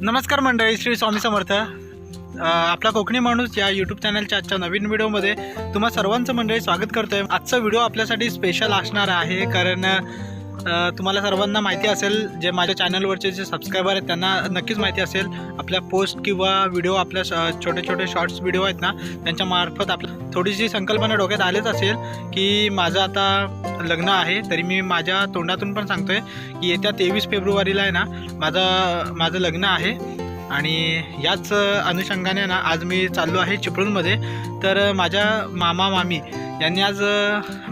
नमस्कार मंडळी श्री स्वामी समर्थ. आपला कोकणी माणूस या यूट्यूब चॅनलच्या आजच्या नवीन व्हिडिओमध्ये तुम्हा सर्वांचं मंडळी स्वागत करतोय. आजचा व्हिडिओ आपल्यासाठी स्पेशल असणार आहे कारण तुम्हाला सर्वांना माहिती असेल जे माझ्या चॅनलवरचे जे सबस्क्रायबर आहेत त्यांना नक्कीच माहिती असेल आपल्या पोस्ट किंवा व्हिडिओ आपल्या छोटे छोटे शॉर्ट्स व्हिडिओ आहेत ना त्यांच्या मार्फत आपल्या थोडीशी संकल्पना डोक्यात आलीच असेल की माझं आता लग्न आहे तरी मी माझ्या तोंडातून पण सांगतो आहे की येत्या तेवीस फेब्रुवारीला आहे ना माझं माझं लग्न आहे. आणि याच अनुषंगाने ना आज मी चाललो आहे चिपळूणमध्ये. तर माझ्या मामा मामी यांनी आज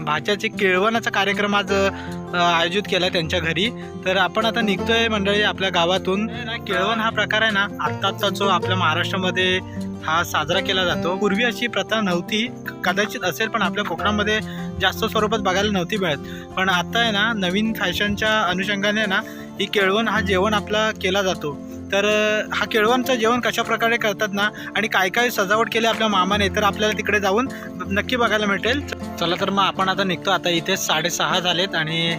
भाच्याचे केळवणाचा कार्यक्रम आज आयोजित केला त्यांच्या घरी. तर आपण आता निघतोय मंडळी आपल्या गावातून. केळवण हा प्रकार आहे ना आत्ताचा जो आपल्या महाराष्ट्रामध्ये हा साजरा केला जातो. पूर्वी अशी प्रथा नव्हती. कदाचित असेल पण आपल्या कोकणामध्ये जास्त स्वरूपात बघायला नव्हती मिळत. पण आता आहे ना नवीन फॅशनच्या अनुषंगाने ना ही केळवण हा जेवण आपला केला जातो. तर हा केळवणचं जेवण कशा प्रकारे करतात ना आणि काय काय सजावट केली आपल्या मामाने तर आपल्याला तिकडे जाऊन नक्की बघायला भेटेल चला तर मग आपण आता निघतो. आता इथे साडेसहा झालेत आणि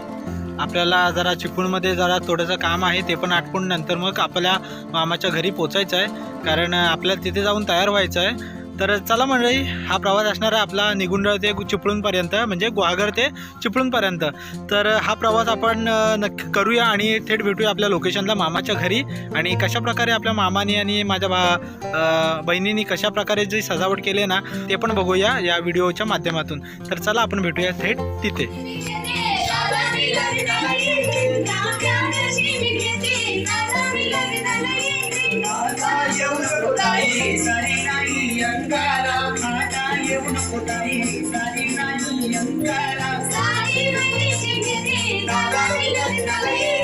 आपल्याला जरा चिपळूणमध्ये जरा थोडंसं काम आहे ते पण आटपून नंतर मग आपल्या मामाच्या घरी पोचायचं आहे कारण आपल्याला तिथे जाऊन तयार व्हायचं आहे तर चला मंडळी हा प्रवास असणार आहे आपला निगुंडळ ते चिपळूणपर्यंत म्हणजे गुहागर ते चिपळूणपर्यंत. तर हा प्रवास आपण नक्की करूया आणि थेट भेटूया आपल्या लोकेशनला मामाच्या घरी. आणि कशा प्रकारे आपल्या मामाने आणि माझ्या बा अ, बहिणीने कशा प्रकारे जी सजावट केली आहे ना ते पण बघूया या व्हिडिओच्या माध्यमातून. तर चला आपण भेटूया थेट तिथे. అంగాల ఆదాయమున పొదరి సరి సరి అంగాల సాయి మనిషి నిధి తలరి తలరి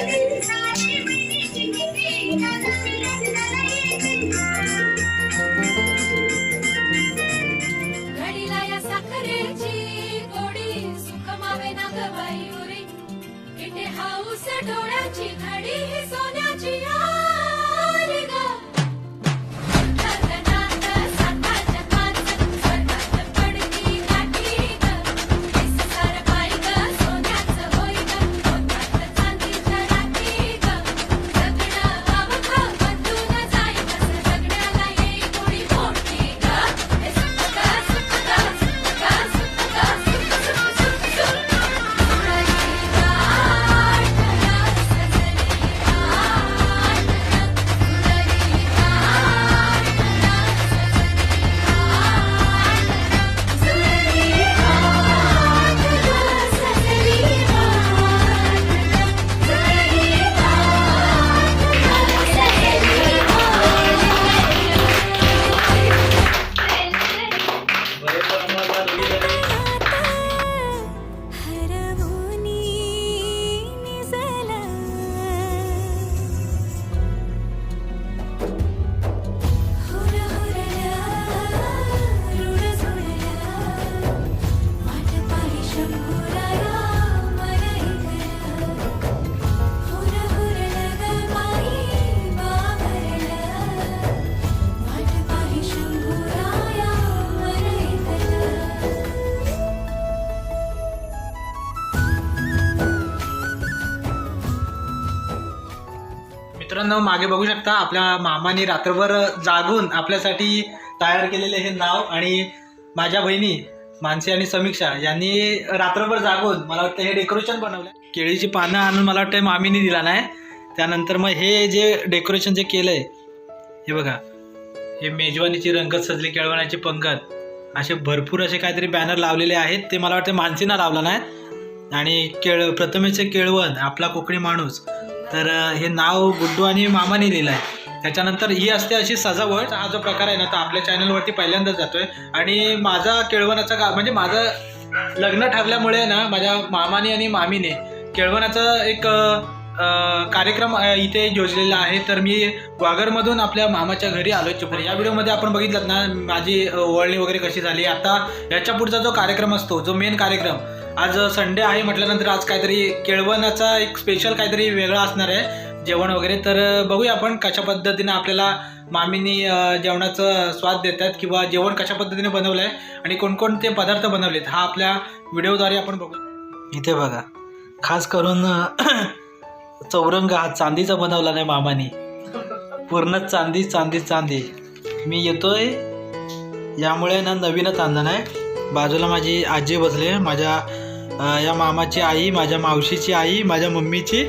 मित्रांनो मागे बघू शकता आपल्या मामाने रात्रभर जागून आपल्यासाठी तयार केलेले हे नाव आणि माझ्या बहिणी मानसी आणि समीक्षा यांनी रात्रभर जागून मला वाटतं हे डेकोरेशन बनवलं केळीची पानं आणून मला वाटतं मामीने दिला नाही. त्यानंतर मग हे जे डेकोरेशन जे केलंय हे बघा हे मेजवानीची रंगत सजली केळवण्याची पंगत असे भरपूर असे काहीतरी बॅनर लावलेले आहेत. ते मला वाटतं मानसीनं लावलं नाही. आणि केळ प्रथमेचे केळवण आपला कोकणी माणूस तर हे नाव गुड्डू आणि मामाने लिहिलं आहे त्याच्यानंतर ही असते अशी सजावट. हा जो प्रकार आहे ना तो आपल्या चॅनलवरती पहिल्यांदाच जातोय. आणि माझा केळवणाचा का म्हणजे माझं लग्न ठरल्यामुळे ना माझ्या मामाने आणि मामीने केळवणाचा एक कार्यक्रम इथे योजलेला आहे. तर मी वागरमधून आपल्या मामाच्या घरी आलोय चिपळूण या व्हिडिओमध्ये आपण बघितलं ना माझी ओळणी वगैरे कशी झाली. आता याच्या पुढचा जो कार्यक्रम असतो जो मेन कार्यक्रम आज संडे आहे म्हटल्यानंतर आज काहीतरी केळवणाचा एक स्पेशल काहीतरी वेगळा असणार आहे जेवण वगैरे. तर बघूया आपण कशा पद्धतीने आपल्याला मामीनी जेवणाचं स्वाद देतात किंवा जेवण कशा पद्धतीने बनवलं आहे आणि कोणकोणते पदार्थ बनवलेत हा आपल्या व्हिडिओद्वारे आपण बघू इथे बघा खास करून चौरंग हा चांदीचा बनवला नाही मामानी. पूर्ण चांदी चांदी चांदी. मी येतोय यामुळे ना नवीनच आणलं नाही बाजूला माझी आजी बसले माझ्या या मामाची आई माझ्या मावशीची आई माझ्या मम्मीची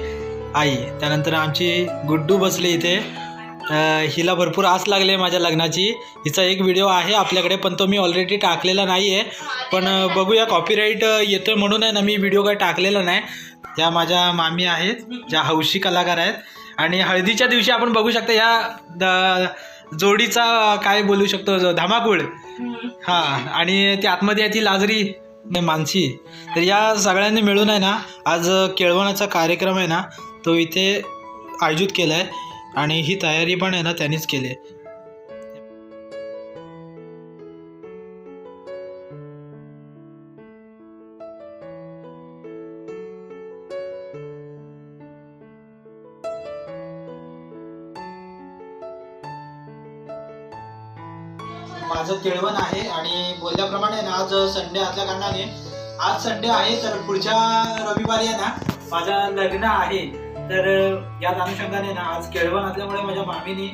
आई. त्यानंतर आमची गुड्डू बसली इथे. हिला भरपूर आस लागली माझ्या लग्नाची. हिचा एक व्हिडिओ आहे आपल्याकडे पण तो मी ऑलरेडी टाकलेला नाही आहे पण बघूया कॉपीराईट आहे म्हणून आहे ना मी व्हिडिओ काय टाकलेला नाही. त्या माझ्या मामी आहेत ज्या हौशी कलाकार आहेत. आणि हळदीच्या दिवशी आपण बघू शकता या द- जोडीचा काय बोलू शकतो जो धमाकूळ. हा आणि ती आतमध्ये आहे ती लाजरी ने मानसी. तर या सगळ्यांनी मिळून आहे ना आज केळवणाचा कार्यक्रम आहे ना तो इथे आयोजित केला आहे आणि ही तयारी पण आहे ना त्यांनीच केली आहे. माझं केळवण आहे आणि बोलल्याप्रमाणे ना आज संडे असल्या कारणाने आज संडे आहे तर पुढच्या रविवारी आहे ना माझं लग्न आहे. तर याच अनुषंगाने ना आज केळवण असल्यामुळे माझ्या मामीनी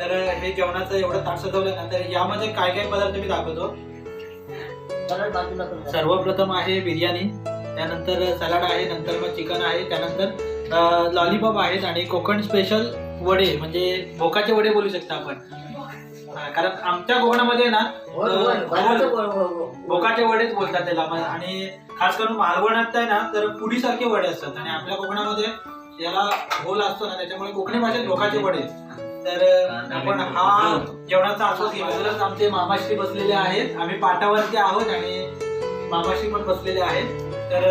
तर हे जेवणाचं एवढं ताट सजवलं ना तर यामध्ये काय काय पदार्थ मी दाखवतो. सर्वप्रथम आहे बिर्याणी त्यानंतर सलाड आहे नंतर मग चिकन आहे त्यानंतर लॉलीपॉप आहेत आणि कोकण स्पेशल वडे म्हणजे भोकाचे वडे बोलू शकता आपण. हा, कारण आमच्या कोकणामध्ये ना भोकाचे वडेच बोलतात त्याला. आणि खास करून मालवणात आहे ना तर पुडीसारखे वडे असतात. आणि आपल्या कोकणामध्ये याला होल असतो ना त्याच्यामुळे कोकणी भाषेत भोकाचे वडे. तर आपण हा जेवणाचा आस्वाद बाजूलाच आमचे मामाश्री बसलेले आहेत. आम्ही पाटावरती आहोत आणि मामाश्री पण बसलेले आहेत. तर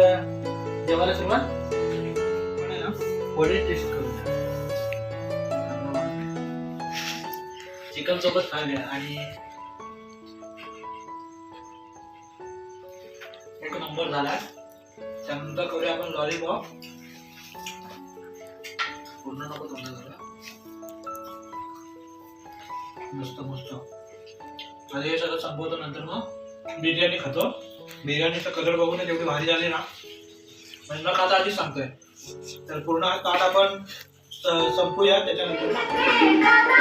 जेवायला सुरुवात. आपण आहे ना, वडे टेस्ट करूया चिकन सोबत खाऊया आणि एक नंबर झाला. त्यानंतर करूया आपण लॉलीपॉप पूर्ण नको तोंड मस्त मस्त. आता हे सगळं संपवतो नंतर मग. बिर्याणी खातो. बिर्याणीचा कलर बघून एवढी भारी झाली ना. म्हणजे न खाता आधीच सांगतोय. तर पूर्ण ताट आपण संपूया त्याच्यानंतर.